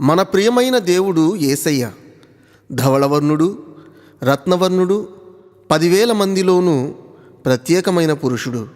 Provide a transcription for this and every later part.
మన ప్రియమైన దేవుడు ఏసయ్య ధవళవర్ణుడు రత్నవర్ణుడు పదివేల మందిలోనూ ప్రత్యేకమైన పురుషుడు.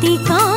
¡Dico!